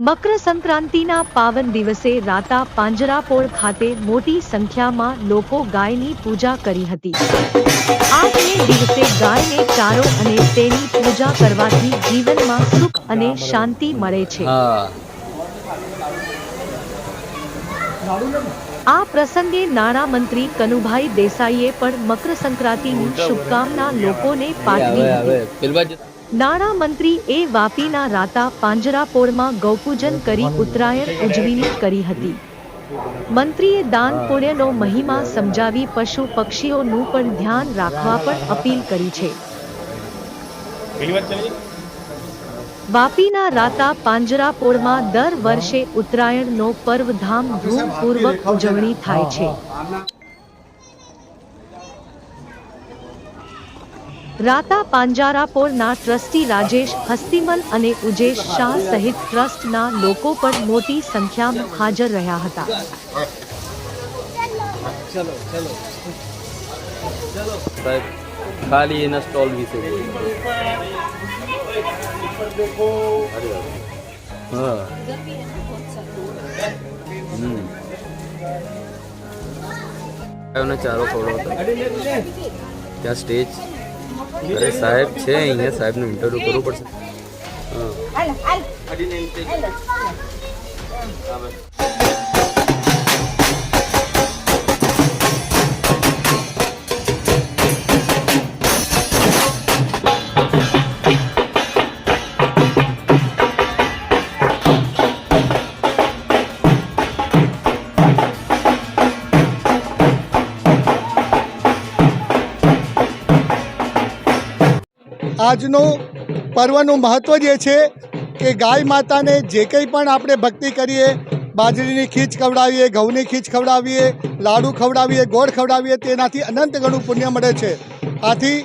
મકર સંક્રાંતિના પાવન દિવસે રાતા પાંજરાપોળ ખાતે મોટી સંખ્યામાં લોકો ગાયની પૂજા કરી હતી. આજને દિવસે ગાયને ચારો અને તેની પૂજા કરવાથી જીવનમાં સુખ અને શાંતિ મળે છે. આ પ્રસંગે નાણામંત્રી કનુભાઈ દેસાઈએ પણ મકર સંક્રાંતિની શુભકામના લોકોને પાઠવી હતી. નાણામંત્રી એ વાપીના રાતા પાંજરાપોળમાં ગૌપૂજન કરી ઉત્તરાયણ ઉજવણી કરી હતી. મંત્રીએ દાન પુણ્યનો મહિમા સમજાવી પશુ પક્ષીઓનું પણ ધ્યાન રાખવા પણ અપીલ કરી છે. વાપીના રાતા પાંજરાપોળમાં દર વર્ષે ઉત્તરાયણનો પર્વ ધામધૂમપૂર્વક ઉજવણી થાય છે. રાતા પાંજારાપોરના ટ્રસ્ટી રાજેશ હસ્તિમલ અને ઉજેશ શાહ સહિત ટ્રસ્ટના લોકો પણ મોટી સંખ્યામાં હાજર રહ્યા હતા. ખાલી ચારો ખવડાવતા. ત્યાં સ્ટેજ. અરે સાહેબ છે અહીંયા સાહેબનું ઇન્ટરવ્યુ કરવું પડશે. હા. આજનું પર્વનું મહત્ત્વ જે છે કે ગાય માતાને જે કંઈ પણ આપણે ભક્તિ કરીએ, બાજરીની ખીચ ખવડાવીએ, ઘઉંની ખીચ ખવડાવીએ, લાડુ ખવડાવીએ, ગોળ ખવડાવીએ, તેનાથી અનંત ગણું પુણ્ય મળે છે. આથી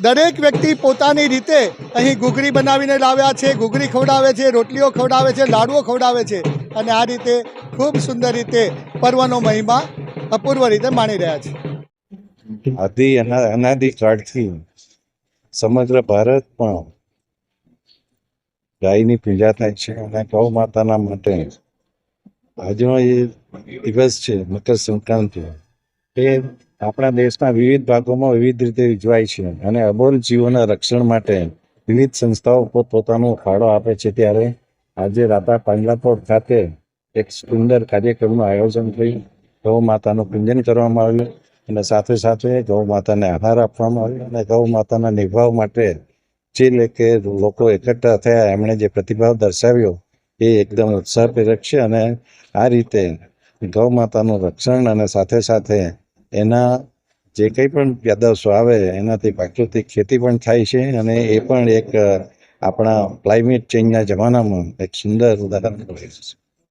દરેક વ્યક્તિ પોતાની રીતે અહીં ઘૂઘરી બનાવીને લાવ્યા છે, ઘૂઘરી ખવડાવે છે, રોટલીઓ ખવડાવે છે, લાડુઓ ખવડાવે છે અને આ રીતે ખૂબ સુંદર રીતે પર્વનો મહિમા અપૂર્વ રીતે માણી રહ્યા છે. અનાદિકાળથી સમગ્ર ભારતમાં ગાયની પૂજા થાય છે અને ગૌ માતાના માટે આજનો એ દિવસ છે, મકર સંક્રાંતિ. એ આપણા દેશના વિવિધ ભાગોમાં વિવિધ રીતે ઉજવાય છે અને અબોલ જીવોના રક્ષણ માટે વિવિધ સંસ્થાઓ પોતપોતાનો ફાળો આપે છે. ત્યારે આજે રાતા પાંજરાપોળ ખાતે એક સુંદર કાર્યક્રમનું આયોજન થયું ગૌ માતાનું પૂજન કરવામાં આવ્યું. અને સાથે સાથે ગૌ માતાને આહાર આપવામાં આવ્યો અને ગૌ માતાના નિભાવ માટે જે લેકે લોકો એકઠા થયા, એમણે જે પ્રતિભાવ દર્શાવ્યો, એ એકદમ ઉત્સાહપ્રેરક છે. અને આ રીતે ગૌ માતાનું રક્ષણ અને સાથે સાથે એના જે કંઈ પણ પેદાશો આવે, એનાથી પ્રાકૃતિક ખેતી પણ થાય છે. અને એ પણ એક આપણા ક્લાઇમેટ ચેન્જના જમાનામાં એક સુંદર ઉદાહરણ છે.